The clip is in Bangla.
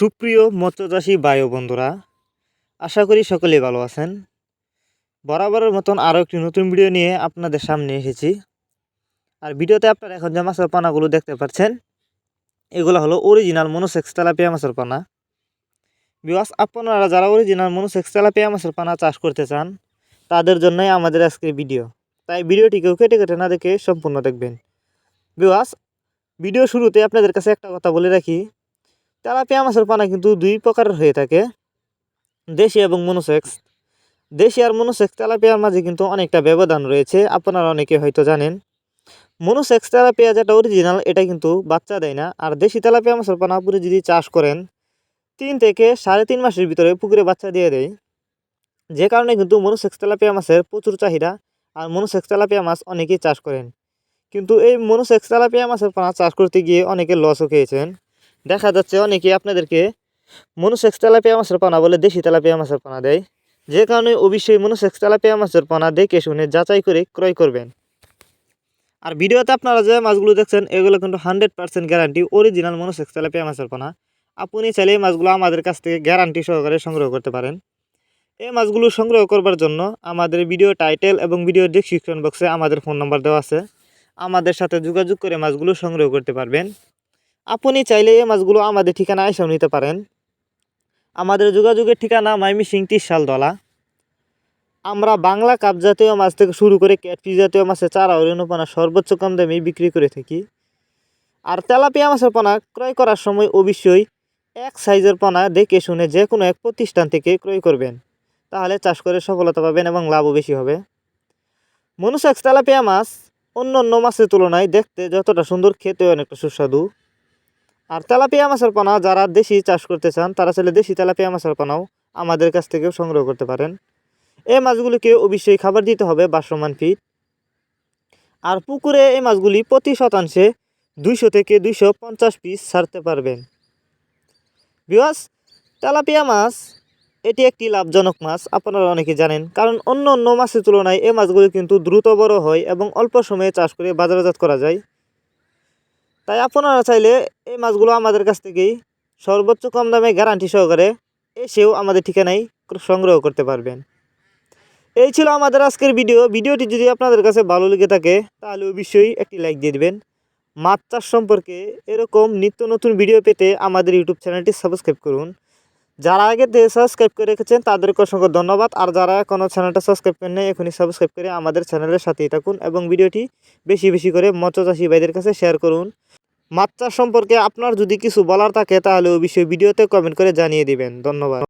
সুপ্রিয় মৎস্যচাষী বায়ু বন্ধুরা, আশা করি সকলেই ভালো আছেন। বরাবরের মতন আরও একটি নতুন ভিডিও নিয়ে আপনাদের সামনে এসেছি। আর ভিডিওতে আপনারা এখন যে মাছের পানাগুলো দেখতে পাচ্ছেন, এগুলো হলো অরিজিনাল মনোসেক্স তেলাপিয়া মাছের পানা। বিবাস আপনারা যারা অরিজিনাল মনোসেক্স তেলাপিয়া মাছের পানা চাষ করতে চান, তাদের জন্যই আমাদের আজকের ভিডিও। তাই ভিডিওটিকেও কেটে কেটে না দেখে সম্পূর্ণ দেখবেন। বিবাস ভিডিও শুরুতে আপনাদের কাছে একটা কথা বলে রাখি তেলাপিয়া মাছের পানা কিন্তু দুই প্রকারের হয়ে থাকে, দেশি এবং মনোসেক্স। দেশি আর মনোসেক্স তেলাপিয়ার মাঝে কিন্তু অনেকটা ব্যবধান রয়েছে, আপনারা অনেকে হয়তো জানেন। মনোসেক্স তেলাপিয়া যেটা অরিজিনাল এটা কিন্তু বাচ্চা দেয় না। আর দেশি তেলাপিয়া মাছের পানা পুরো যদি চাষ করেন, তিন থেকে সাড়ে তিন মাসের ভিতরে পুকুরে বাচ্চা দিয়ে দেয়। যে কারণে কিন্তু মনোসেক্স তেলাপিয়া মাছের প্রচুর চাহিদা, আর মনোসেক্স তেলাপিয়া মাছ অনেকেই চাষ করেন। কিন্তু এই মনোসেক্স তেলাপিয়া মাছের পানা চাষ করতে গিয়ে অনেকে লসও খেয়েছেন। দেখা যাচ্ছে অনেকে আপনাদেরকে মনোসেক্স তেলাপিয়া মাছের পানা বলে দেশি তেলাপিয়া মাছের পানা দেয়। যে কারণে অবশ্যই মনোসেক্স তেলাপিয়া মাছের পানা দেখে শুনে যাচাই করে ক্রয় করবেন। আর ভিডিওতে আপনারা যে মাছগুলো দেখছেন, এগুলো কিন্তু hundred percent guarantee original monosex tilapia মাছের পানা। আপনি চাইলে এই মাছগুলো আমাদের কাছ থেকে গ্যারান্টি সহকারে সংগ্রহ করতে পারেন। এই মাছগুলো সংগ্রহ করবার জন্য আমাদের ভিডিও টাইটেল এবং ভিডিও ডিসক্রিপশন বক্সে আমাদের ফোন নাম্বার দেওয়া আছে। আমাদের সাথে যোগাযোগ করে মাছগুলো সংগ্রহ করতে পারবেন। আপনি চাইলে এই মাছগুলো আমাদের ঠিকানা এসেও নিতে পারেন। আমাদের যোগাযোগের ঠিকানা মাইমি সিং শালদলা। আমরা বাংলা কাপ জাতীয় মাছ থেকে শুরু করে ক্যাটফি জাতীয় মাছের চারা ও রেণুপানা সর্বোচ্চ কম দামে বিক্রি করে থাকি। আর তেলাপিয়া মাছের পোনা ক্রয় করার সময় অবশ্যই এক সাইজের পোনা দেখে শুনে যে কোনো এক প্রতিষ্ঠান থেকে ক্রয় করবেন। তাহলে চাষ করে সফলতা পাবেন এবং লাভও বেশি হবে। মনুসাক্স তেলাপিয়া মাছ অন্য অন্য মাছের তুলনায় দেখতে যতটা সুন্দর খেতে অনেকটা সুস্বাদু। আর তেলাপিয়া মাছের পোনা যারা দেশি চাষ করতে চান, তারা চাইলে দেশি তেলাপিয়া মাছের পোনাও আমাদের কাছ থেকেও সংগ্রহ করতে পারেন। এই মাছগুলিকে অবশ্যই খাবার দিতে হবে বাসমান ফিট। আর পুকুরে এই মাছগুলি প্রতি শতাংশে দুইশো থেকে দুইশো পঞ্চাশ পিস ছাড়তে পারবেন। বিওয়াস তেলাপিয়া মাছ, এটি একটি লাভজনক মাছ, আপনারা অনেকে জানেন, কারণ অন্য অন্য মাছের তুলনায় এই মাছগুলি কিন্তু দ্রুত বড় হয় এবং অল্প সময়ে চাষ করে বাজারজাত করা যায়। তাই আপনারা চাইলে এই মাছগুলো আমাদের কাছ থেকেই সর্বোচ্চ কম দামে গ্যারান্টি সহকারে এসেও আমাদের ঠিকানায় সংগ্রহ করতে পারবেন। এই ছিল আমাদের আজকের ভিডিও ভিডিওটি যদি আপনাদের কাছে ভালো লেগে থাকে, তাহলে অবশ্যই একটি লাইক দিয়ে দেবেন। মাছ চাষ সম্পর্কে এরকম নিত্য নতুন ভিডিও পেতে আমাদের ইউটিউব চ্যানেলটি সাবস্ক্রাইব করুন। যারা আগে দিয়ে সাবস্ক্রাইব করে রেখেছেন, তাদেরকে অসংখ্য ধন্যবাদ। আর যারা এখনও চ্যানেলটা সাবস্ক্রাইব করেন নাই, এখনই সাবস্ক্রাইব করে আমাদের চ্যানেলের সাথেই থাকুন এবং ভিডিওটি বেশি বেশি করে মৎস্যচাষী ভাইদের কাছে শেয়ার করুন। চাষ সম্পর্কে আপনার যদি কিছু বলার থাকে, তাহলে অবশ্যই ভিডিওতে কমেন্ট করে জানিয়ে দিবেন। ধন্যবাদ।